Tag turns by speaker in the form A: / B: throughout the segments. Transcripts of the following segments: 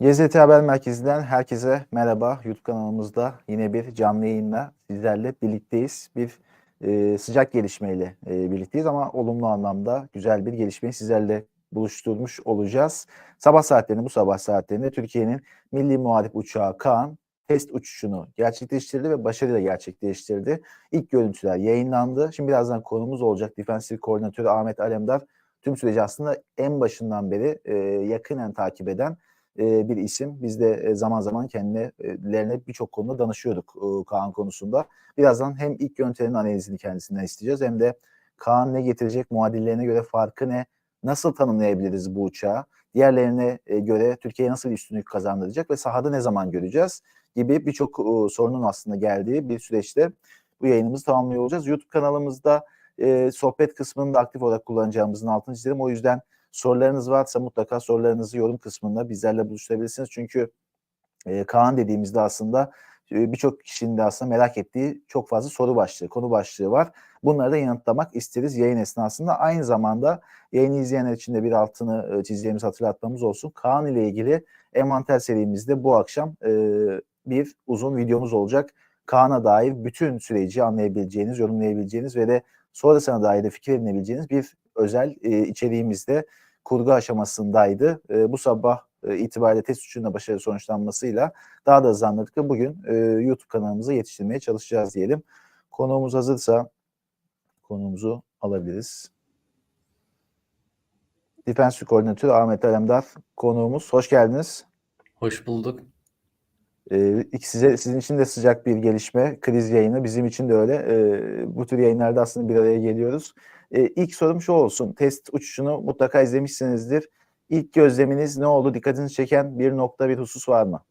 A: GZT Haber Merkezi'nden herkese merhaba. YouTube kanalımızda yine bir canlı yayınla sizlerle birlikteyiz. Bir e, sıcak gelişmeyle e, birlikteyiz ama olumlu anlamda güzel bir gelişmeyi sizlerle buluşturmuş olacağız. Sabah saatlerinde, bu sabah saatlerinde Türkiye'nin milli muharip uçağı Kaan test uçuşunu gerçekleştirdi ve başarıyla gerçekleştirdi. İlk görüntüler yayınlandı. Şimdi birazdan konumuz olacak. Defensif Koordinatörü Ahmet Alemdar tüm süreci aslında en başından beri e, yakinen takip eden bir isim. Biz de zaman zaman kendilerine birçok konuda danışıyorduk Kaan konusunda. Birazdan hem ilk yönteminin analizini kendisinden isteyeceğiz hem de Kaan ne getirecek, muadillerine göre farkı ne, nasıl tanımlayabiliriz bu uçağı, diğerlerine göre Türkiye'ye nasıl üstünlük kazandıracak ve sahada ne zaman göreceğiz gibi birçok sorunun aslında geldiği bir süreçte bu yayınımızı tamamlıyor olacağız. YouTube kanalımızda sohbet kısmını da aktif olarak kullanacağımızın altını çizelim. O yüzden sorularınız varsa mutlaka sorularınızı yorum kısmında bizlerle buluşturabilirsiniz. Çünkü e, Kaan dediğimizde aslında e, birçok kişinin de aslında merak ettiği çok fazla soru başlığı, konu başlığı var. Bunları da yanıtlamak isteriz yayın esnasında. Aynı zamanda yayını izleyenler için de bir altını e, çizeceğimiz hatırlatmamız olsun. Kaan ile ilgili envanter serimizde bu akşam e, bir uzun videomuz olacak. Kaan'a dair bütün süreci anlayabileceğiniz, yorumlayabileceğiniz ve de sonrasına dair de fikir edinebileceğiniz bir özel e, içeriğimizde kurgu aşamasındaydı. E, bu sabah e, itibariyle test uçuşunda başarılı sonuçlanmasıyla daha da hızlandırdık ve bugün e, YouTube kanalımıza yetiştirmeye çalışacağız diyelim. Konuğumuz hazırsa konuğumuzu alabiliriz. Defense Koordinatörü Ahmet Alemdar konuğumuz. Hoş geldiniz.
B: Hoş bulduk.
A: Ee, size, sizin için de sıcak bir gelişme, kriz yayını. Bizim için de öyle. Ee, bu tür yayınlarda aslında bir araya geliyoruz. Ee, ilk sorum şu olsun. Test uçuşunu mutlaka izlemişsinizdir. İlk gözleminiz ne oldu? Dikkatinizi çeken bir nokta, bir husus var mı?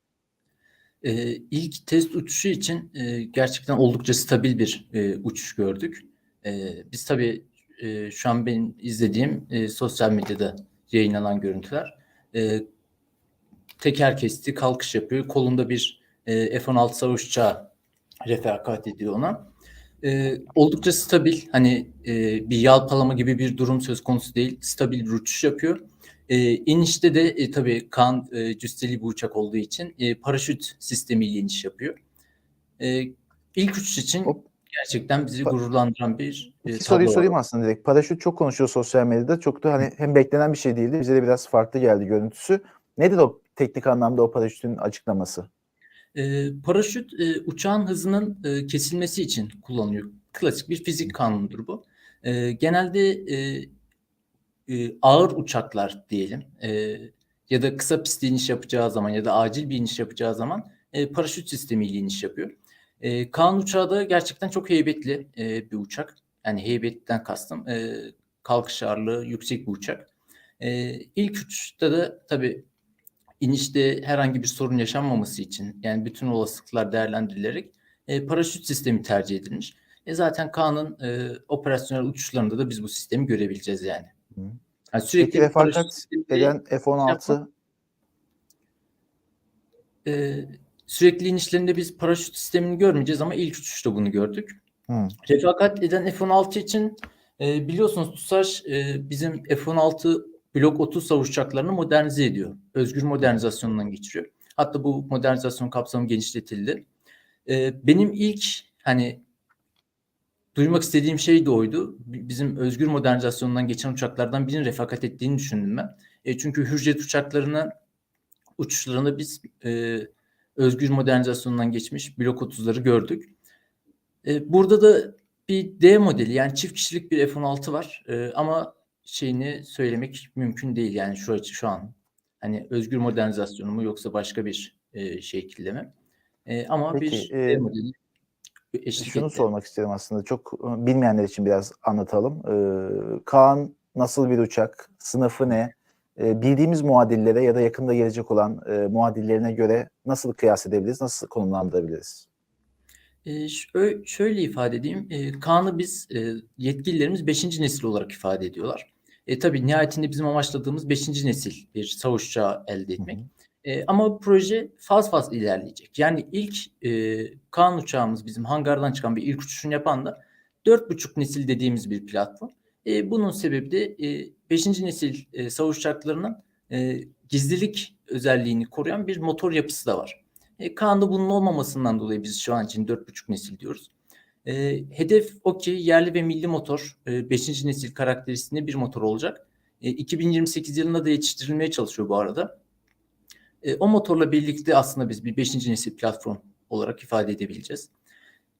B: Ee, ilk test uçuşu için e, gerçekten oldukça stabil bir e, uçuş gördük. E, biz tabii e, şu an benim izlediğim e, sosyal medyada yayınlanan görüntüler. E, teker kesti, kalkış yapıyor. Kolunda bir e, F-16 savaş uçağı refakat ediyor ona. E, oldukça stabil, hani e, bir yalpalama gibi bir durum söz konusu değil. Stabil bir uçuş yapıyor. E, inişte de e, tabii kan e, cüsteli bir uçak olduğu için e, paraşüt sistemiyle iniş yapıyor. E, ilk uçuş için
A: Hop.
B: gerçekten bizi gururlandıran bir e,
A: İki soruyu
B: tablo
A: sorayım aslında direkt. Paraşüt çok konuşuyor sosyal medyada. Çok da hani hem beklenen bir şey değildi. Bize de biraz farklı geldi görüntüsü. Nedir o teknik anlamda o paraşütün açıklaması?
B: E, paraşüt e, uçağın hızının e, kesilmesi için kullanılıyor. Klasik bir fizik kanunudur bu. E, genelde e, e, ağır uçaklar diyelim e, ya da kısa pist iniş yapacağı zaman ya da acil bir iniş yapacağı zaman e, paraşüt sistemiyle iniş yapıyor. E, Kaan uçağı da gerçekten çok heybetli e, bir uçak. Yani heybetten kastım e, kalkış ağırlığı yüksek bir uçak. E, ilk uçuşta da tabii inişte herhangi bir sorun yaşanmaması için yani bütün olasılıklar değerlendirilerek e, paraşüt sistemi tercih edilmiş. E zaten Kaan'ın e, operasyonel uçuşlarında da biz bu sistemi görebileceğiz yani.
A: Hı.
B: Yani sürekli
A: Peki refakat eden F-16
B: e, sürekli inişlerinde biz paraşüt sistemini görmeyeceğiz ama ilk uçuşta bunu gördük.
A: Hı.
B: Refakat eden F-16 için e, biliyorsunuz TUSAŞ e, bizim F-16 Blok 30 savaş uçaklarını modernize ediyor. Özgür modernizasyonundan geçiriyor. Hatta bu modernizasyon kapsamı genişletildi. E, benim ilk hani duymak istediğim şey de oydu. Bizim özgür modernizasyonundan geçen uçaklardan birinin refakat ettiğini düşündüm ben. E, çünkü Hürjet uçaklarının uçuşlarında biz e, özgür modernizasyonundan geçmiş Blok 30'ları gördük. E, burada da bir D modeli yani çift kişilik bir F-16 var E, ama şeyini söylemek mümkün değil yani şu şu an. Hani özgür modernizasyonu mu yoksa başka bir e, şekilde mi? E, ama
A: Peki,
B: bir
A: e,
B: D modeli eşlik
A: Şunu
B: etti.
A: sormak isterim aslında. Çok e, bilmeyenler için biraz anlatalım. Ee, Kaan nasıl bir uçak? Sınıfı ne? Ee, bildiğimiz muadillere ya da yakında gelecek olan e, muadillerine göre nasıl kıyas edebiliriz? Nasıl konumlandırabiliriz?
B: E, şö- şöyle ifade edeyim. E, Kaan'ı biz e, yetkililerimiz 5. nesil olarak ifade ediyorlar. E, tabii nihayetinde bizim amaçladığımız 5. nesil bir savaş uçağı elde etmek.
A: Hı hı.
B: E, ama bu proje faz faz ilerleyecek. Yani ilk e, Kaan uçağımız bizim hangardan çıkan bir ilk uçuşunu yapan da 4,5 nesil dediğimiz bir platform. E, bunun sebebi de e, 5. nesil e, savaş uçaklarının e, gizlilik özelliğini koruyan bir motor yapısı da var. E, Kaan'da bunun olmamasından dolayı biz şu an için 4.5 nesil diyoruz. E, hedef o ki yerli ve milli motor 5. nesil karakteristiğinde bir motor olacak. E, 2028 yılında da yetiştirilmeye çalışıyor bu arada. E, o motorla birlikte aslında biz bir 5. nesil platform olarak ifade edebileceğiz.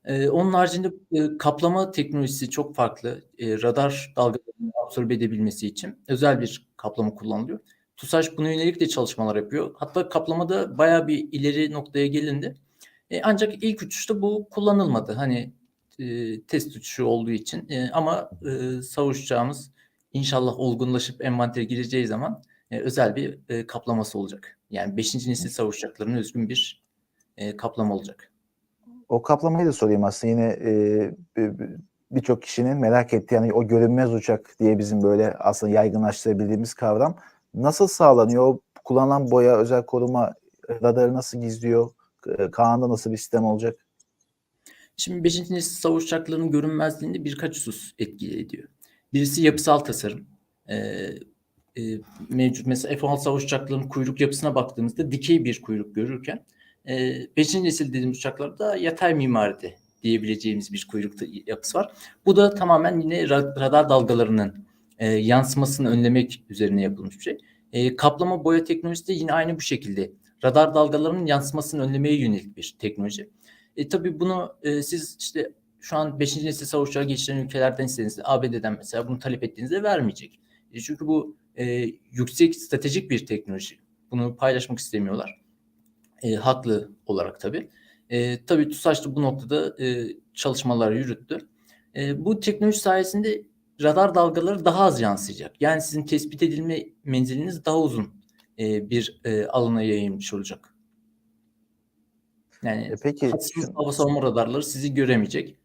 B: E, onun haricinde e, kaplama teknolojisi çok farklı. E, radar dalgalarını absorbe edebilmesi için özel bir kaplama kullanılıyor. TUSAŞ buna yönelik de çalışmalar yapıyor. Hatta kaplamada bayağı bir ileri noktaya gelindi. E, ancak ilk uçuşta bu kullanılmadı. Hani e, test uçuşu olduğu için. E, ama e, savuşacağımız inşallah olgunlaşıp envantere gireceği zaman e, özel bir e, kaplaması olacak. Yani 5. nesil savuşacaklarına özgün bir e, kaplama olacak.
A: O kaplamayı da sorayım aslında yine e, birçok kişinin merak ettiği yani o görünmez uçak diye bizim böyle aslında yaygınlaştırabildiğimiz kavram nasıl sağlanıyor? O kullanılan boya, özel koruma radarı nasıl gizliyor? Kaan'da nasıl bir sistem olacak?
B: Şimdi 5. nesil savaş uçaklarının görünmezliğinde birkaç husus etki ediyor. Birisi yapısal tasarım. Ee, e, mevcut mesela F-16 savaş uçaklarının kuyruk yapısına baktığımızda dikey bir kuyruk görürken 5. nesil dediğimiz uçaklarda yatay mimaride diyebileceğimiz bir kuyruk yapısı var. Bu da tamamen yine ra- radar dalgalarının e, yansımasını önlemek üzerine yapılmış bir şey. E, kaplama boya teknolojisi de yine aynı bu şekilde. Radar dalgalarının yansımasını önlemeye yönelik bir teknoloji. E, tabii bunu e, siz işte şu an 5. nesil savaş uçağı geçiren ülkelerden istediğinizde ABD'den mesela bunu talep ettiğinizde vermeyecek. E, çünkü bu e, yüksek stratejik bir teknoloji. Bunu paylaşmak istemiyorlar. E, haklı olarak tabii. E, tabii TUSAŞ da bu noktada e, çalışmalar yürüttü. E, bu teknoloji sayesinde radar dalgaları daha az yansıyacak. Yani sizin tespit edilme menziliniz daha uzun e, bir e, alana yayılmış olacak. Yani
A: E peki şu-
B: hava savunma radarları sizi göremeyecek.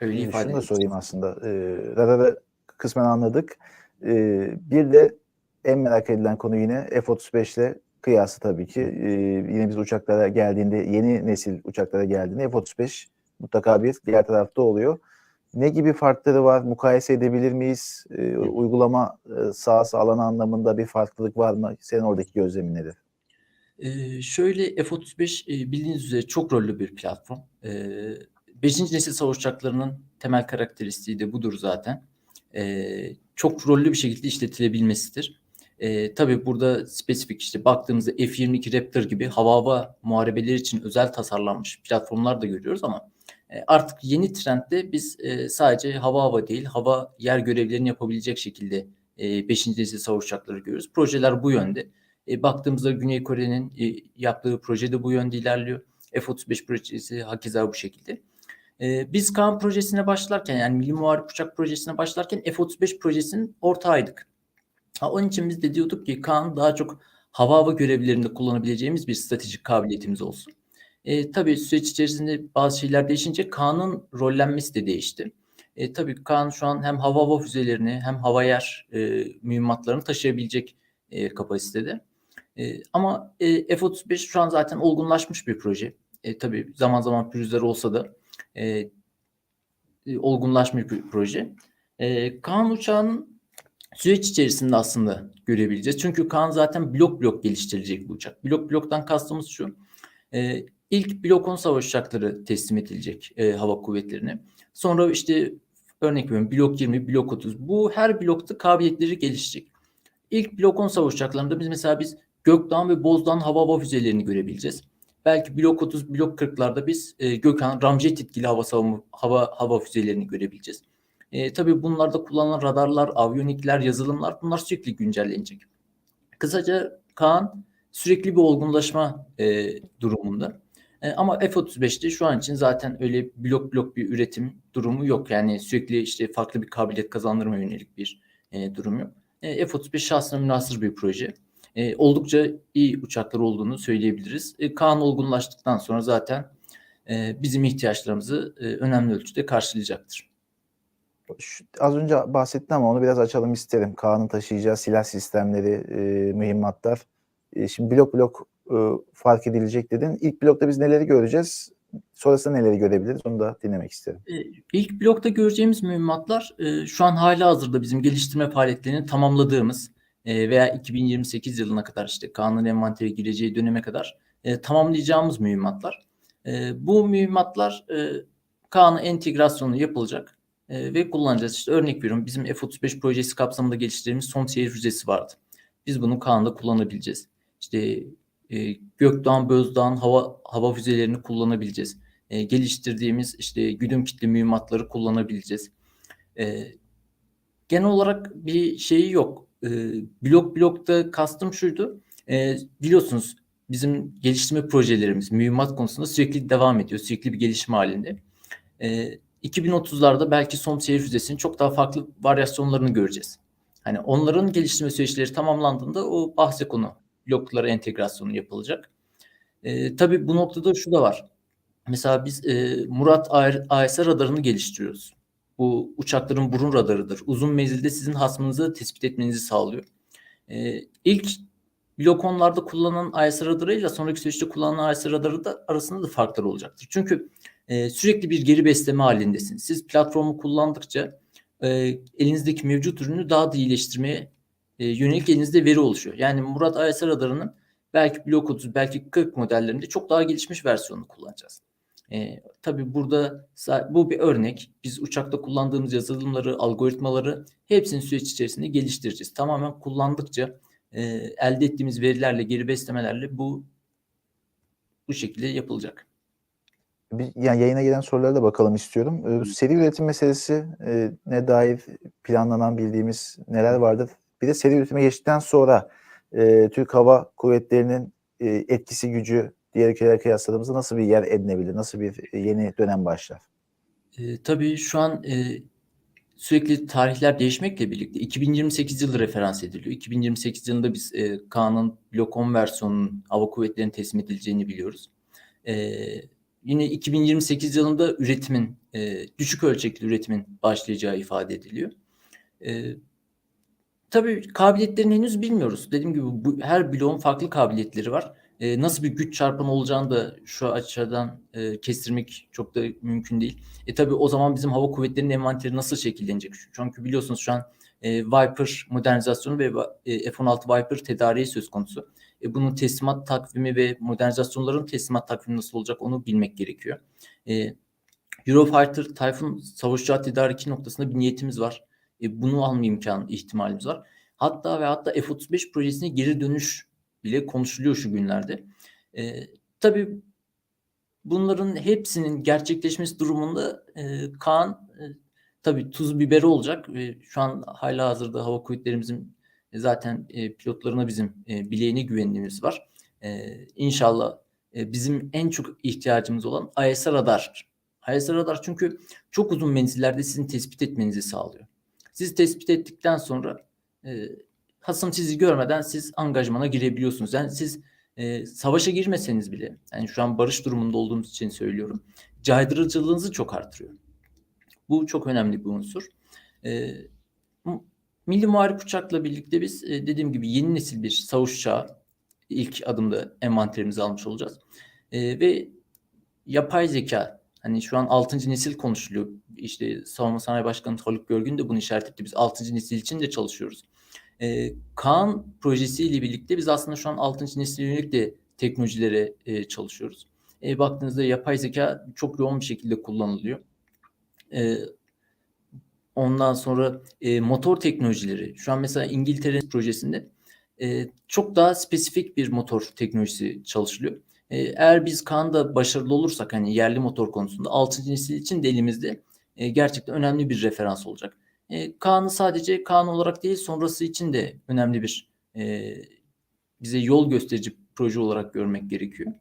B: Öyle
A: Ee,
B: ifade
A: Şunu da sorayım aslında. Ee, radarı kısmen anladık. Ee, bir de en merak edilen konu yine F-35 ile kıyası tabii ki. Ee, yine biz uçaklara geldiğinde, yeni nesil uçaklara geldiğinde F-35 mutlaka bir diğer tarafta oluyor. Ne gibi farkları var? Mukayese edebilir miyiz? Ee, uygulama e, sahası alanı anlamında bir farklılık var mı? Senin oradaki gözlemin nedir?
B: Ee, şöyle F-35 e, bildiğiniz üzere çok rollü bir platform. Ee, beşinci nesil savaş uçaklarının temel karakteristiği de budur zaten. Ee, çok rollü bir şekilde işletilebilmesidir. Ee, tabii burada spesifik işte baktığımızda F-22 Raptor gibi hava hava muharebeleri için özel tasarlanmış platformlar da görüyoruz ama e, artık yeni trendde biz e, sadece hava hava değil hava yer görevlerini yapabilecek şekilde e, 5. nesil savaş uçakları görüyoruz. Projeler bu yönde. E, baktığımızda Güney Kore'nin e, yaptığı proje de bu yönde ilerliyor. F-35 projesi hakeza bu şekilde. E, biz Kaan projesine başlarken yani Milli Muharip Uçak projesine başlarken F-35 projesinin ortağıydık. Ha, onun için biz de diyorduk ki Kaan daha çok hava hava görevlerinde kullanabileceğimiz bir stratejik kabiliyetimiz olsun. E, tabii süreç içerisinde bazı şeyler değişince Kaan'ın rollenmesi de değişti. E, tabii Kaan şu an hem hava hava füzelerini hem hava yer e, mühimmatlarını taşıyabilecek e, kapasitede. E, ama e, F-35 şu an zaten olgunlaşmış bir proje. E, tabii zaman zaman pürüzler olsa da e, e, olgunlaşmış bir proje. E, Kaan uçağının süreç içerisinde aslında görebileceğiz. Çünkü Kaan zaten blok blok geliştirilecek bu uçak. Blok bloktan kastımız şu. E, ilk blok 10 savaş uçakları teslim edilecek e, hava kuvvetlerine. Sonra işte örnek veriyorum blok 20, blok 30. Bu her blokta kabiliyetleri gelişecek. İlk blok 10 savaş uçaklarında biz mesela biz Gökdağ ve Bozdağ hava hava füzelerini görebileceğiz. Belki blok 30, blok 40'larda biz e, Gökhan, Ramjet etkili hava savunma hava hava füzelerini görebileceğiz. E, tabii bunlarda kullanılan radarlar, avyonikler, yazılımlar bunlar sürekli güncellenecek. Kısaca Kaan sürekli bir olgunlaşma e, durumunda. E, ama F-35'te şu an için zaten öyle blok blok bir üretim durumu yok. Yani sürekli işte farklı bir kabiliyet kazandırma yönelik bir e, durum yok. E, F-35 şahsına münasır bir proje. E, oldukça iyi uçaklar olduğunu söyleyebiliriz. E, Kaan olgunlaştıktan sonra zaten e, bizim ihtiyaçlarımızı e, önemli ölçüde karşılayacaktır.
A: Şu- az önce bahsettim ama onu biraz açalım isterim. Kaan'ın taşıyacağı silah sistemleri, e, mühimmatlar. E, şimdi blok blok e, fark edilecek dedin. İlk blokta biz neleri göreceğiz? Sonrasında neleri görebiliriz? Onu da dinlemek isterim.
B: E, İlk blokta göreceğimiz mühimmatlar e, şu an hala hazırda bizim geliştirme faaliyetlerini tamamladığımız veya 2028 yılına kadar işte Kaan'ın envantere gireceği döneme kadar e, tamamlayacağımız mühimmatlar. E, bu mühimmatlar e, Kaan'ın entegrasyonu yapılacak e, ve kullanacağız. İşte örnek veriyorum bizim F35 projesi kapsamında geliştirdiğimiz son seyir füzesi vardı. Biz bunu Kaan'da kullanabileceğiz. İşte e, Gökdoğan, Bözdağ'ın hava hava füzelerini kullanabileceğiz. E, geliştirdiğimiz işte güdüm kitli mühimmatları kullanabileceğiz. E, genel olarak bir şeyi yok. E, blok blokta kastım şuydu. E, biliyorsunuz bizim geliştirme projelerimiz mühimmat konusunda sürekli devam ediyor. Sürekli bir gelişme halinde. E, 2030'larda belki son seyir füzesinin çok daha farklı varyasyonlarını göreceğiz. Hani onların geliştirme süreçleri tamamlandığında o bahse konu bloklara entegrasyonu yapılacak. E, tabii bu noktada şu da var. Mesela biz e, Murat AES radarını geliştiriyoruz. Bu uçakların burun radarıdır. Uzun menzilde sizin hasmınızı tespit etmenizi sağlıyor. E, ilk blok 10'larda kullanılan AES radarıyla sonraki süreçte kullanılan AES radarı da arasında da farklar olacaktır. Çünkü e, sürekli bir geri besleme halindesiniz. Siz platformu kullandıkça e, elinizdeki mevcut ürünü daha da iyileştirmeye e, yönelik elinizde veri oluşuyor. Yani Murat AES radarının belki blok 30, belki 40 modellerinde çok daha gelişmiş versiyonunu kullanacağız. E, tabii burada bu bir örnek. Biz uçakta kullandığımız yazılımları, algoritmaları hepsini süreç içerisinde geliştireceğiz. Tamamen kullandıkça e, elde ettiğimiz verilerle, geri beslemelerle bu bu şekilde yapılacak.
A: Bir, yani yayına gelen sorulara da bakalım istiyorum. Ee, seri üretim meselesi e, ne dair planlanan bildiğimiz neler vardır? Bir de seri üretime geçtikten sonra e, Türk Hava Kuvvetleri'nin e, etkisi gücü diğer ülkelere kıyasladığımızda nasıl bir yer edinebilir? Nasıl bir yeni dönem başlar?
B: E, tabii şu an e, sürekli tarihler değişmekle birlikte 2028 yılı referans ediliyor. 2028 yılında biz e, Kaan'ın Blok 10 versiyonunun hava kuvvetlerine teslim edileceğini biliyoruz. E, yine 2028 yılında üretimin, e, düşük ölçekli üretimin başlayacağı ifade ediliyor. E, tabii kabiliyetlerini henüz bilmiyoruz. Dediğim gibi bu, her bloğun farklı kabiliyetleri var. E, nasıl bir güç çarpanı olacağını da şu açıdan e, kestirmek çok da mümkün değil. E tabii o zaman bizim hava kuvvetlerinin envanteri nasıl şekillenecek? Çünkü biliyorsunuz şu an e, Viper modernizasyonu ve e, F-16 Viper tedariği söz konusu. E, bunun teslimat takvimi ve modernizasyonların teslimat takvimi nasıl olacak onu bilmek gerekiyor. E, Eurofighter Typhoon savaş uçağı tedariki noktasında bir niyetimiz var. E, bunu alma imkan ihtimalimiz var. Hatta ve hatta F-35 projesine geri dönüş bile konuşuluyor şu günlerde. E, tabii bunların hepsinin gerçekleşmesi durumunda e, Kaan e, tabii tuz biberi olacak ve şu an hala hazırda hava kuvvetlerimizin e, zaten e, pilotlarına bizim e, bileğine güvenliğimiz var. E, inşallah e, bizim en çok ihtiyacımız olan AES radar. AES radar çünkü çok uzun menzillerde sizin tespit etmenizi sağlıyor. Siz tespit ettikten sonra e, hasım sizi görmeden siz angajmana girebiliyorsunuz. Yani siz e, savaşa girmeseniz bile, yani şu an barış durumunda olduğumuz için söylüyorum, caydırıcılığınızı çok artırıyor. Bu çok önemli bir unsur. E, Milli Muharip Uçak'la birlikte biz e, dediğim gibi yeni nesil bir savaş uçağı ilk adımda envanterimize almış olacağız. E, ve yapay zeka hani şu an 6. nesil konuşuluyor. İşte Savunma Sanayi Başkanı Haluk Görgün de bunu işaret etti. Biz 6. nesil için de çalışıyoruz. E, Kaan projesiyle birlikte biz aslında şu an 6. nesil yönelik de teknolojilere e, çalışıyoruz. E, baktığınızda yapay zeka çok yoğun bir şekilde kullanılıyor. E, ondan sonra e, motor teknolojileri. Şu an mesela İngiltere projesinde e, çok daha spesifik bir motor teknolojisi çalışılıyor. E, eğer biz Kaan'da başarılı olursak hani yerli motor konusunda 6. nesil için de elimizde e, gerçekten önemli bir referans olacak. E, Kaan'ı sadece Kaan olarak değil sonrası için de önemli bir e, bize yol gösterici proje olarak görmek gerekiyor.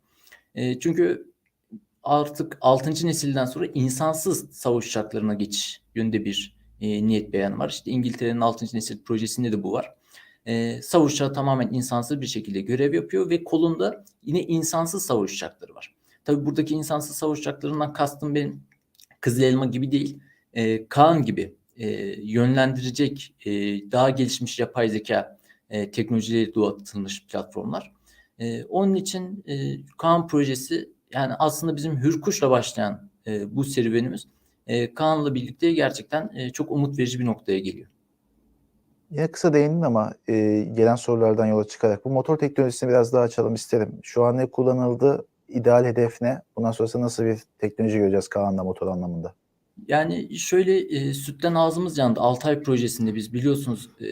B: E, çünkü artık 6. nesilden sonra insansız savaş uçaklarına geçiş yönde bir e, niyet beyanı var. İşte İngiltere'nin 6. nesil projesinde de bu var. E, savaş uçağı tamamen insansız bir şekilde görev yapıyor ve kolunda yine insansız savaş uçakları var. Tabii buradaki insansız savaş uçaklarından kastım benim Kızıl Elma gibi değil, e, Kaan gibi e, yönlendirecek e, daha gelişmiş yapay zeka e, teknolojileri doğatılmış platformlar. E, onun için e, Kaan projesi yani aslında bizim Hürkuş'la başlayan e, bu serüvenimiz e, Kaan'la birlikte gerçekten e, çok umut verici bir noktaya geliyor.
A: Yine kısa değindim ama e, gelen sorulardan yola çıkarak bu motor teknolojisini biraz daha açalım isterim. Şu an ne kullanıldı? İdeal hedef ne? Bundan sonrası nasıl bir teknoloji göreceğiz Kaan'la motor anlamında?
B: Yani şöyle e, sütten ağzımız yandı. Altay projesinde biz biliyorsunuz e,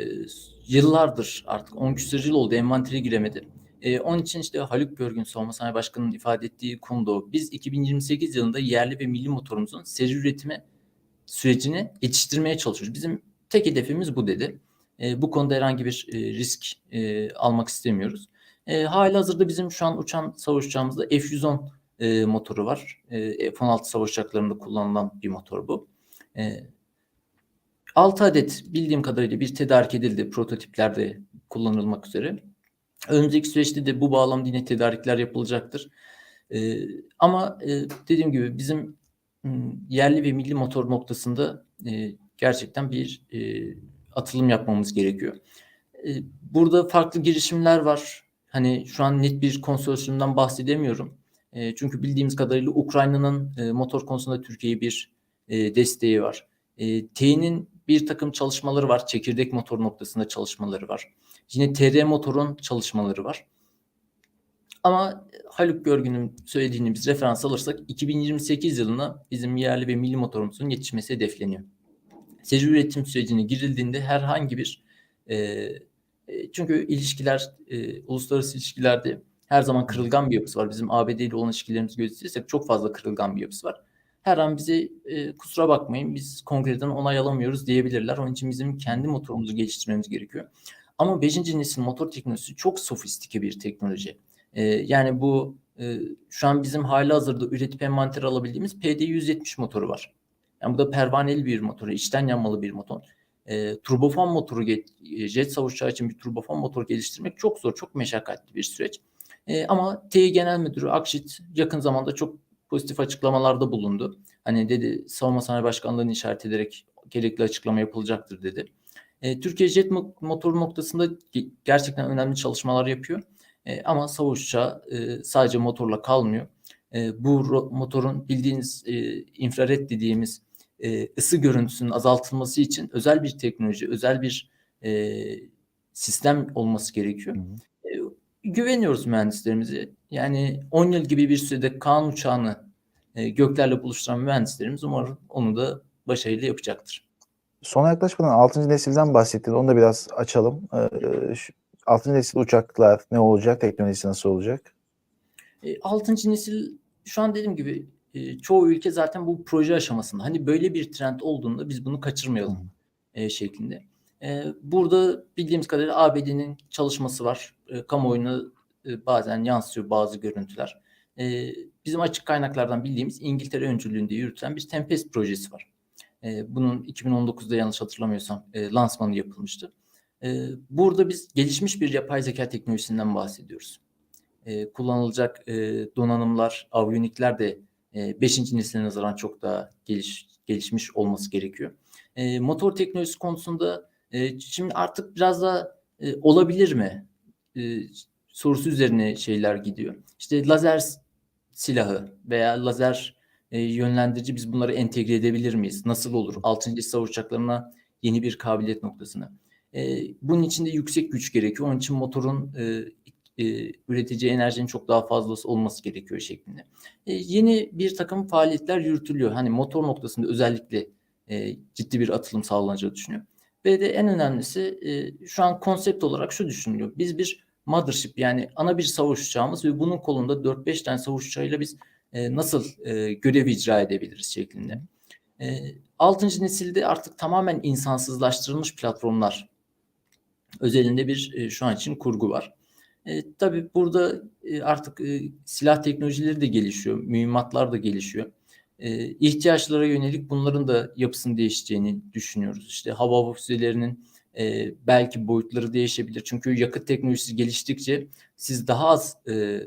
B: yıllardır artık 10 küsur yıl oldu envantere giremedi. E, onun için işte Haluk Görgün Savunma Sanayi Başkanı'nın ifade ettiği konu da o. Biz 2028 yılında yerli ve milli motorumuzun seri üretimi sürecini yetiştirmeye çalışıyoruz. Bizim tek hedefimiz bu dedi. E, bu konuda herhangi bir e, risk e, almak istemiyoruz. E, hali hazırda bizim şu an uçan savaş uçağımızda F-110 e, motoru var. E, F-16 savaş uçaklarında kullanılan bir motor bu. E, 6 adet bildiğim kadarıyla bir tedarik edildi prototiplerde kullanılmak üzere. Önümüzdeki süreçte de bu bağlamda yine tedarikler yapılacaktır. E, ama e, dediğim gibi bizim yerli ve milli motor noktasında e, gerçekten bir e, atılım yapmamız gerekiyor. E, burada farklı girişimler var. Hani şu an net bir konsorsiyumdan bahsedemiyorum. E, çünkü bildiğimiz kadarıyla Ukrayna'nın e, motor konusunda Türkiye'ye bir e, desteği var. E, T'nin bir takım çalışmaları var. Çekirdek motor noktasında çalışmaları var. Yine TR motorun çalışmaları var. Ama Haluk Görgün'ün söylediğini biz referans alırsak 2028 yılına bizim yerli ve milli motorumuzun yetişmesi hedefleniyor. Seri üretim sürecine girildiğinde herhangi bir e, e, çünkü ilişkiler e, uluslararası ilişkilerde her zaman kırılgan bir yapısı var. Bizim ABD ile olan ilişkilerimizi gözetirsek çok fazla kırılgan bir yapısı var. Her an bize e, kusura bakmayın biz kongreden onay alamıyoruz diyebilirler. Onun için bizim kendi motorumuzu geliştirmemiz gerekiyor. Ama 5. nesil motor teknolojisi çok sofistike bir teknoloji. E, yani bu e, şu an bizim hali hazırda üretip envanter alabildiğimiz PD170 motoru var. Yani bu da pervaneli bir motor, içten yanmalı bir motor. E, turbofan motoru, jet savaş uçağı için bir turbofan motor geliştirmek çok zor, çok meşakkatli bir süreç. E, ama Tİ Genel Müdürü Akşit yakın zamanda çok pozitif açıklamalarda bulundu. Hani dedi Savunma Sanayi Başkanlığı'nı işaret ederek gerekli açıklama yapılacaktır dedi. E, Türkiye jet motoru noktasında gerçekten önemli çalışmalar yapıyor. E, ama savaş uçağı e, sadece motorla kalmıyor. E, bu motorun bildiğiniz e, infrared dediğimiz e, ısı görüntüsünün azaltılması için özel bir teknoloji, özel bir e, sistem olması gerekiyor. Hı hı. E, güveniyoruz mühendislerimize. Yani 10 yıl gibi bir sürede Kaan uçağını e, göklerle buluşturan mühendislerimiz umarım onu da başarıyla yapacaktır.
A: Sona yaklaşmadan 6. nesilden bahsettin. Onu da biraz açalım. Ee, 6. nesil uçaklar ne olacak? Teknolojisi nasıl olacak?
B: E, 6. nesil şu an dediğim gibi e, çoğu ülke zaten bu proje aşamasında. Hani böyle bir trend olduğunda biz bunu kaçırmayalım e, şeklinde. E, burada bildiğimiz kadarıyla ABD'nin çalışması var. E, kamuoyuna e, bazen yansıyor bazı görüntüler. E, bizim açık kaynaklardan bildiğimiz İngiltere öncülüğünde yürütülen bir Tempest projesi var. Bunun 2019'da yanlış hatırlamıyorsam e, lansmanı yapılmıştı. Burada biz gelişmiş bir yapay zeka teknolojisinden bahsediyoruz. Kullanılacak e, donanımlar, avyonikler de 5. e, nesline nazaran çok daha geliş, gelişmiş olması gerekiyor. Motor teknolojisi konusunda e, şimdi artık biraz da e, olabilir mi e, sorusu üzerine şeyler gidiyor. İşte lazer silahı veya lazer e, yönlendirici biz bunları entegre edebilir miyiz? Nasıl olur? 6. savaş uçaklarına yeni bir kabiliyet noktasına. E, bunun için de yüksek güç gerekiyor. Onun için motorun e, e, üreteceği enerjinin çok daha fazlası olması gerekiyor şeklinde. E, yeni bir takım faaliyetler yürütülüyor. Hani motor noktasında özellikle e, ciddi bir atılım sağlanacağı düşünüyor. Ve de en önemlisi şu an konsept olarak şu düşünülüyor. Biz bir mothership yani ana bir savaş uçağımız ve bunun kolunda 4-5 tane savaş uçağıyla biz nasıl e, görev icra edebiliriz şeklinde. E, 6. nesilde artık tamamen insansızlaştırılmış platformlar özelinde bir şu an için kurgu var. E, tabii burada artık silah teknolojileri de gelişiyor, mühimmatlar da gelişiyor. E, ihtiyaçlara yönelik bunların da yapısını değişeceğini düşünüyoruz. İşte hava füzelerinin e, belki boyutları değişebilir. Çünkü yakıt teknolojisi geliştikçe siz daha az e,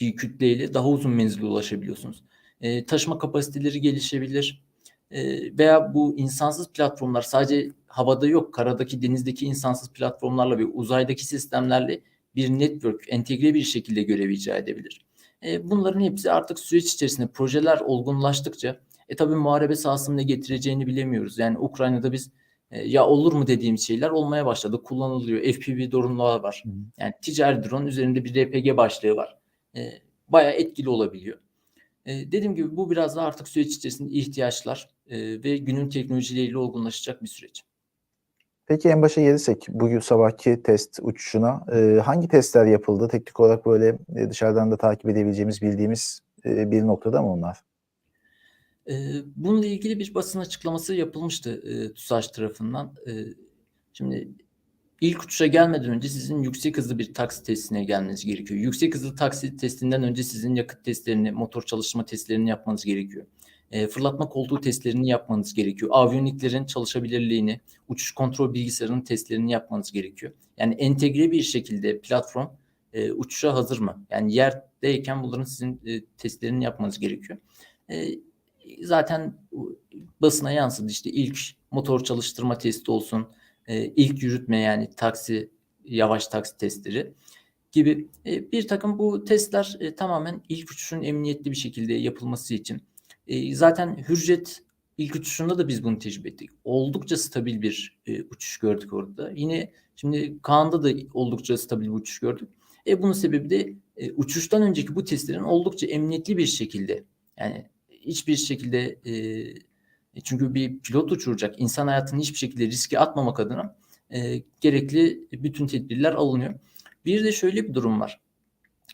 B: bir kütleyle daha uzun menzile ulaşabiliyorsunuz. E, taşıma kapasiteleri gelişebilir. E, veya bu insansız platformlar sadece havada yok, karadaki, denizdeki insansız platformlarla ve uzaydaki sistemlerle bir network, entegre bir şekilde görev icra edebilir. E, bunların hepsi artık süreç içerisinde projeler olgunlaştıkça e tabi muharebe sahasının ne getireceğini bilemiyoruz. Yani Ukrayna'da biz e, ya olur mu dediğim şeyler olmaya başladı. Kullanılıyor. FPV drone var.
A: Hı.
B: Yani ticari drone üzerinde bir RPG başlığı var. E, bayağı etkili olabiliyor. E, dediğim gibi bu biraz daha artık süreç içerisinde ihtiyaçlar e, ve günün teknolojileriyle olgunlaşacak bir süreç.
A: Peki en başa gelirsek bugün sabahki test uçuşuna e, hangi testler yapıldı? Teknik olarak böyle e, dışarıdan da takip edebileceğimiz, bildiğimiz e, bir noktada mı onlar?
B: E, bununla ilgili bir basın açıklaması yapılmıştı e, TUSAŞ tarafından. E, şimdi ilk uçuşa gelmeden önce sizin yüksek hızlı bir taksi testine gelmeniz gerekiyor. Yüksek hızlı taksi testinden önce sizin yakıt testlerini, motor çalışma testlerini yapmanız gerekiyor. E, fırlatma koltuğu testlerini yapmanız gerekiyor. Aviyoniklerin çalışabilirliğini, uçuş kontrol bilgisayarının testlerini yapmanız gerekiyor. Yani entegre bir şekilde platform e, uçuşa hazır mı? Yani yerdeyken bunların sizin e, testlerini yapmanız gerekiyor. E, zaten basına yansıdı işte ilk motor çalıştırma testi olsun, e, ilk yürütme yani taksi, yavaş taksi testleri gibi e, bir takım bu testler e, tamamen ilk uçuşun emniyetli bir şekilde yapılması için. E, zaten Hürjet ilk uçuşunda da biz bunu tecrübe ettik. Oldukça stabil bir e, uçuş gördük orada. Yine şimdi Kaan'da da oldukça stabil bir uçuş gördük. E, bunun sebebi de e, uçuştan önceki bu testlerin oldukça emniyetli bir şekilde yani hiçbir şekilde e, çünkü bir pilot uçuracak insan hayatını hiçbir şekilde riske atmamak adına e, gerekli bütün tedbirler alınıyor. Bir de şöyle bir durum var.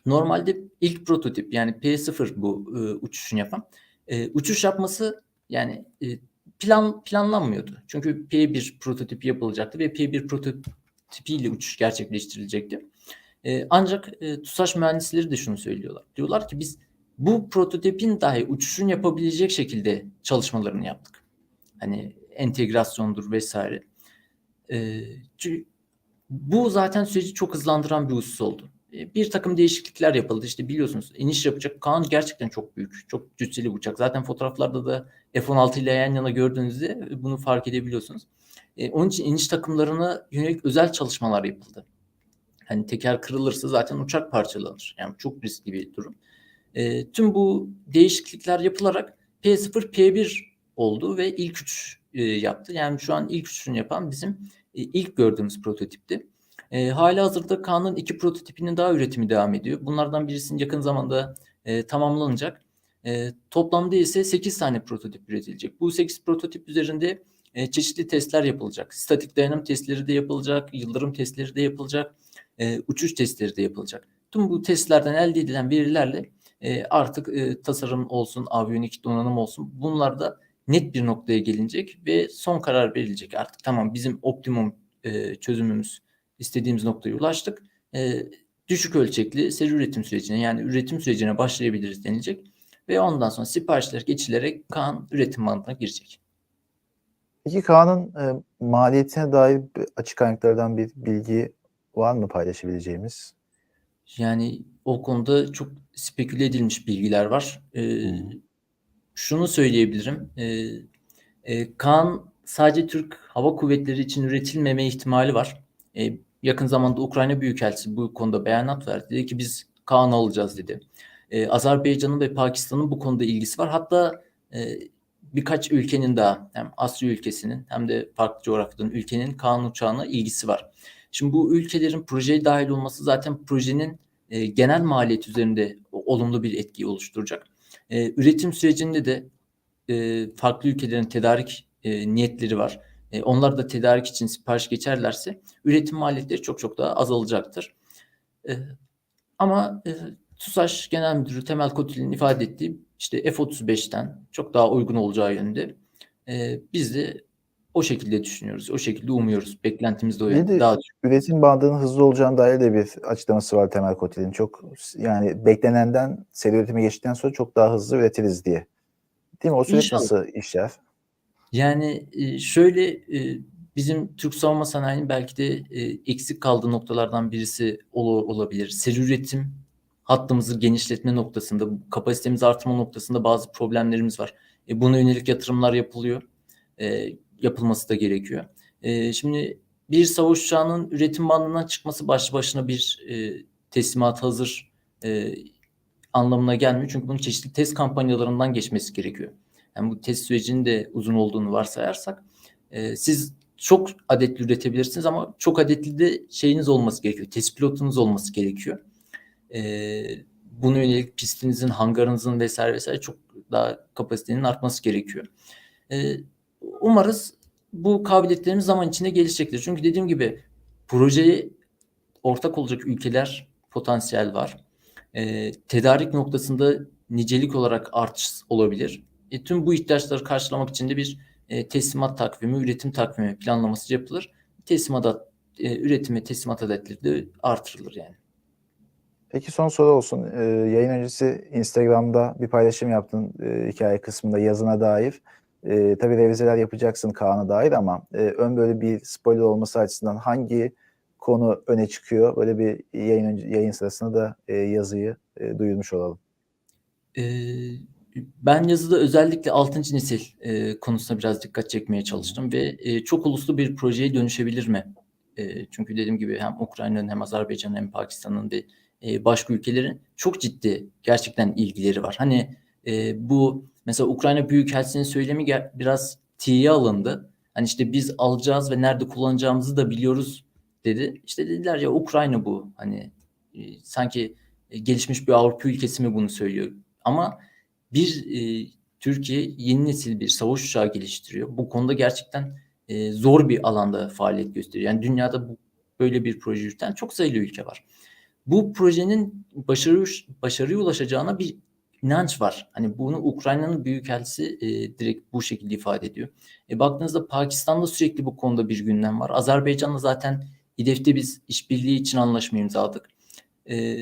B: Normalde ilk prototip yani P0 bu e, uçuşunu yapan e, uçuş yapması yani e, plan planlanmıyordu. Çünkü P1 prototip yapılacaktı ve P1 prototipiyle uçuş gerçekleştirilecekti. E, ancak e, TUSAŞ mühendisleri de şunu söylüyorlar. Diyorlar ki biz bu prototipin dahi uçuşun yapabilecek şekilde çalışmalarını yaptık. Hani entegrasyondur vesaire. E, çünkü bu zaten süreci çok hızlandıran bir husus oldu. E, bir takım değişiklikler yapıldı. İşte biliyorsunuz iniş yapacak. Kaan gerçekten çok büyük. Çok cüsseli uçak. Zaten fotoğraflarda da F-16 ile yan yana gördüğünüzde bunu fark edebiliyorsunuz. E, onun için iniş takımlarına yönelik özel çalışmalar yapıldı. Hani teker kırılırsa zaten uçak parçalanır. Yani çok riskli bir durum. E, tüm bu değişiklikler yapılarak P0 P1 oldu ve ilk uç e, yaptı. Yani şu an ilk uçuşunu yapan bizim e, ilk gördüğümüz prototipti. E, hala hazırda Kaan'ın iki prototipinin daha üretimi devam ediyor. Bunlardan birisinin yakın zamanda e, tamamlanacak. E, toplamda ise 8 tane prototip üretilecek. Bu 8 prototip üzerinde e, çeşitli testler yapılacak. Statik dayanım testleri de yapılacak, yıldırım testleri de yapılacak, e, uçuş testleri de yapılacak. Tüm bu testlerden elde edilen verilerle e, artık e, tasarım olsun, aviyonik donanım olsun bunlar da net bir noktaya gelinecek ve son karar verilecek. Artık tamam bizim optimum e, çözümümüz istediğimiz noktaya ulaştık. E, düşük ölçekli seri üretim sürecine yani üretim sürecine başlayabiliriz denilecek. Ve ondan sonra siparişler geçilerek Kaan üretim bandına girecek.
A: Peki Kaan'ın e, maliyetine dair açık kaynaklardan bir bilgi var mı paylaşabileceğimiz?
B: Yani o konuda çok speküle edilmiş bilgiler var. Ee, şunu söyleyebilirim. Ee, e, Kaan sadece Türk Hava Kuvvetleri için üretilmeme ihtimali var. Ee, yakın zamanda Ukrayna Büyükelçisi bu konuda beyanat verdi. Dedi ki biz Kaan alacağız dedi. Ee, Azerbaycan'ın ve Pakistan'ın bu konuda ilgisi var. Hatta e, birkaç ülkenin daha hem Asya ülkesinin hem de farklı coğrafyadan ülkenin Kaan uçağına ilgisi var. Şimdi bu ülkelerin projeye dahil olması zaten projenin e, genel maliyet üzerinde olumlu bir etki oluşturacak. E, üretim sürecinde de e, farklı ülkelerin tedarik e, niyetleri var. E, onlar da tedarik için sipariş geçerlerse üretim maliyetleri çok çok daha azalacaktır. E, ama e, TUSAŞ Genel Müdürü Temel Kotil'in ifade ettiği işte F-35'ten çok daha uygun olacağı yönünde. E, biz de o şekilde düşünüyoruz. O şekilde umuyoruz. Beklentimiz de o yönde. Daha
A: üretim bandının hızlı olacağına dair de bir açıklaması var Temel Kotil'in. Çok yani beklenenden seri üretime geçtikten sonra çok daha hızlı üretiriz diye. Değil mi? O süreç
B: İnşallah.
A: nasıl işler?
B: Yani e, şöyle e, bizim Türk savunma sanayinin belki de e, eksik kaldığı noktalardan birisi ol- olabilir. Seri üretim hattımızı genişletme noktasında, kapasitemizi artırma noktasında bazı problemlerimiz var. E, buna yönelik yatırımlar yapılıyor. Yapılması da gerekiyor. Şimdi bir savaş uçağının üretim bandından çıkması başlı başına bir teslimat hazır anlamına gelmiyor. Çünkü bunun çeşitli test kampanyalarından geçmesi gerekiyor. Yani bu test sürecinin de uzun olduğunu varsayarsak e, siz çok adetli üretebilirsiniz ama çok adetli de şeyiniz olması gerekiyor. Test pilotunuz olması gerekiyor. Ee, buna yönelik pistinizin, hangarınızın vesaire vesaire çok daha kapasitenin artması gerekiyor. Ee, umarız bu kabiliyetlerimiz zaman içinde gelişecektir. Çünkü dediğim gibi projeye ortak olacak ülkeler potansiyel var. Ee, tedarik noktasında nicelik olarak artış olabilir. E, tüm bu ihtiyaçları karşılamak için de bir e, teslimat takvimi, üretim takvimi planlaması yapılır. Teslimat e, üretime teslimat adetleri de artırılır yani.
A: Peki son soru olsun. Ee, yayın öncesi Instagram'da bir paylaşım yaptın e, hikaye kısmında yazına dair. E, tabii revizeler yapacaksın Kaan'a dair ama e, ön böyle bir spoiler olması açısından hangi konu öne çıkıyor? Böyle bir yayın yayın sırasında da e, yazıyı e, duyurmuş olalım.
B: Ee, ben yazıda özellikle 6. nesil e, konusuna biraz dikkat çekmeye çalıştım ve e, çok uluslu bir projeye dönüşebilir mi? E, çünkü dediğim gibi hem Ukrayna'nın hem Azerbaycan'ın hem Pakistan'ın ve e, başka ülkelerin çok ciddi gerçekten ilgileri var. Hani e, bu mesela Ukrayna Büyükelçisi'nin söylemi biraz tiye alındı. Hani işte biz alacağız ve nerede kullanacağımızı da biliyoruz dedi. İşte dediler ya Ukrayna bu. Hani e, sanki e, gelişmiş bir Avrupa ülkesi mi bunu söylüyor? Ama bir e, Türkiye yeni nesil bir savaş uçağı geliştiriyor. Bu konuda gerçekten e, zor bir alanda faaliyet gösteriyor. Yani dünyada bu böyle bir proje yürüten çok sayılı ülke var. Bu projenin başarı başarıya ulaşacağına bir inanç var. Hani bunu Ukrayna'nın büyükelçisi e, direkt bu şekilde ifade ediyor. E, baktığınızda Pakistan'da sürekli bu konuda bir gündem var. Azerbaycan'da zaten İDEF'te biz işbirliği için anlaşma imzaladık. E,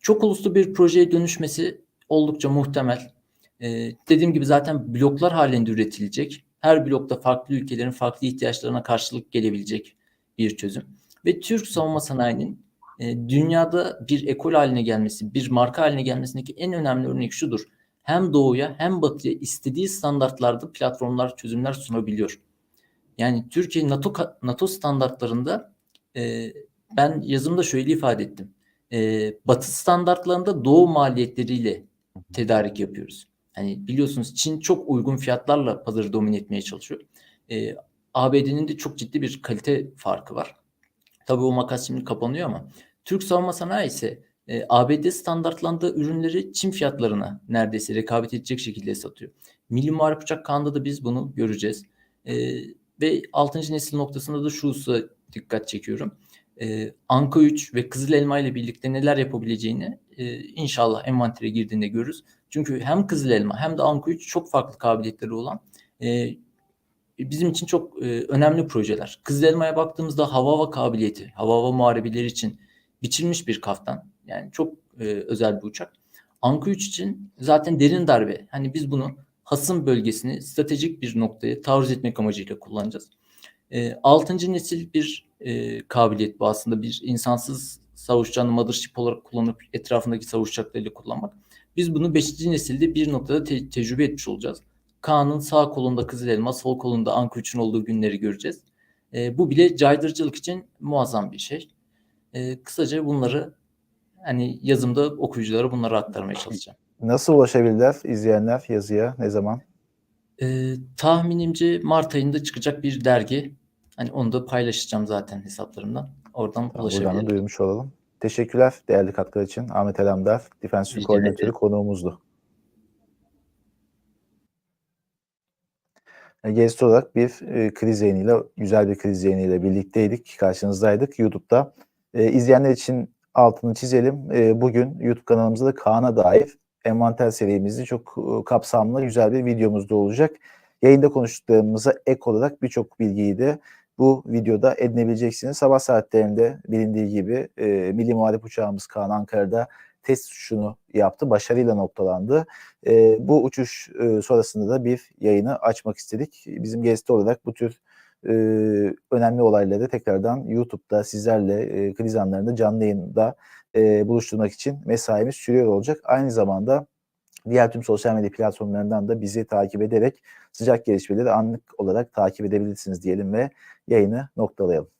B: çok uluslu bir projeye dönüşmesi oldukça muhtemel. Ee, dediğim gibi zaten bloklar halinde üretilecek. Her blokta farklı ülkelerin farklı ihtiyaçlarına karşılık gelebilecek bir çözüm. Ve Türk savunma sanayinin e, dünyada bir ekol haline gelmesi, bir marka haline gelmesindeki en önemli örnek şudur. Hem doğuya hem batıya istediği standartlarda platformlar, çözümler sunabiliyor. Yani Türkiye NATO NATO standartlarında e, ben yazımda şöyle ifade ettim. E, batı standartlarında doğu maliyetleriyle tedarik yapıyoruz. Hani biliyorsunuz Çin çok uygun fiyatlarla pazarı domine etmeye çalışıyor. E, ABD'nin de çok ciddi bir kalite farkı var. Tabii o makas şimdi kapanıyor ama Türk savunma sanayi ise e, ABD standartlandığı ürünleri Çin fiyatlarına neredeyse rekabet edecek şekilde satıyor. Milli Muharip Uçak Kanı'nda da biz bunu göreceğiz. E, ve 6. nesil noktasında da şu hususa dikkat çekiyorum. E, Anka 3 ve Kızıl Elma ile birlikte neler yapabileceğini e, inşallah envantere girdiğinde görürüz. Çünkü hem Kızıl Elma hem de Anka 3 çok farklı kabiliyetleri olan e, bizim için çok e, önemli projeler. Kızıl Elma'ya baktığımızda hava hava kabiliyeti, hava hava muharebeleri için biçilmiş bir kaftan. Yani çok e, özel bir uçak. Anka 3 için zaten derin darbe. Hani biz bunu hasım bölgesini stratejik bir noktaya taarruz etmek amacıyla kullanacağız. E, 6. nesil bir e, kabiliyet bu aslında bir insansız savaş uçağını mothership olarak kullanıp etrafındaki savaş uçaklarıyla kullanmak. Biz bunu 5. nesilde bir noktada te- tecrübe etmiş olacağız. Kaan'ın sağ kolunda Kızıl Elma, sol kolunda Anka 3'ün olduğu günleri göreceğiz. E, bu bile caydırıcılık için muazzam bir şey. E, kısaca bunları hani yazımda okuyuculara bunları aktarmaya çalışacağım.
A: Nasıl ulaşabilirler izleyenler yazıya ne zaman?
B: E, tahminimce Mart ayında çıkacak bir dergi. Hani onu da paylaşacağım zaten hesaplarımdan. Oradan
A: Buradan da
B: ulaşabilirler.
A: duyurmuş olalım. Teşekkürler değerli katkılar için. Ahmet Elamdar, Defensif Koordinatörü konuğumuzdu. E, Gezisi olarak bir e, kriz yayınıyla, güzel bir kriz yayınıyla birlikteydik, karşınızdaydık YouTube'da. E, izleyenler için altını çizelim. E, bugün YouTube kanalımızda da Kaan'a dair envanter serimizde çok e, kapsamlı, güzel bir videomuz da olacak. Yayında konuştuklarımıza ek olarak birçok bilgiyi de bu videoda edinebileceksiniz. Sabah saatlerinde bilindiği gibi e, Milli Muharip Uçağımız Kaan Ankara'da test uçuşunu yaptı. Başarıyla noktalandı. E, bu uçuş e, sonrasında da bir yayını açmak istedik. Bizim gezisi olarak bu tür e, önemli olayları tekrardan YouTube'da sizlerle e, kriz anlarında canlı yayında e, buluşturmak için mesaimiz sürüyor olacak. Aynı zamanda diğer tüm sosyal medya platformlarından da bizi takip ederek sıcak gelişmeleri anlık olarak takip edebilirsiniz diyelim ve yayını noktalayalım.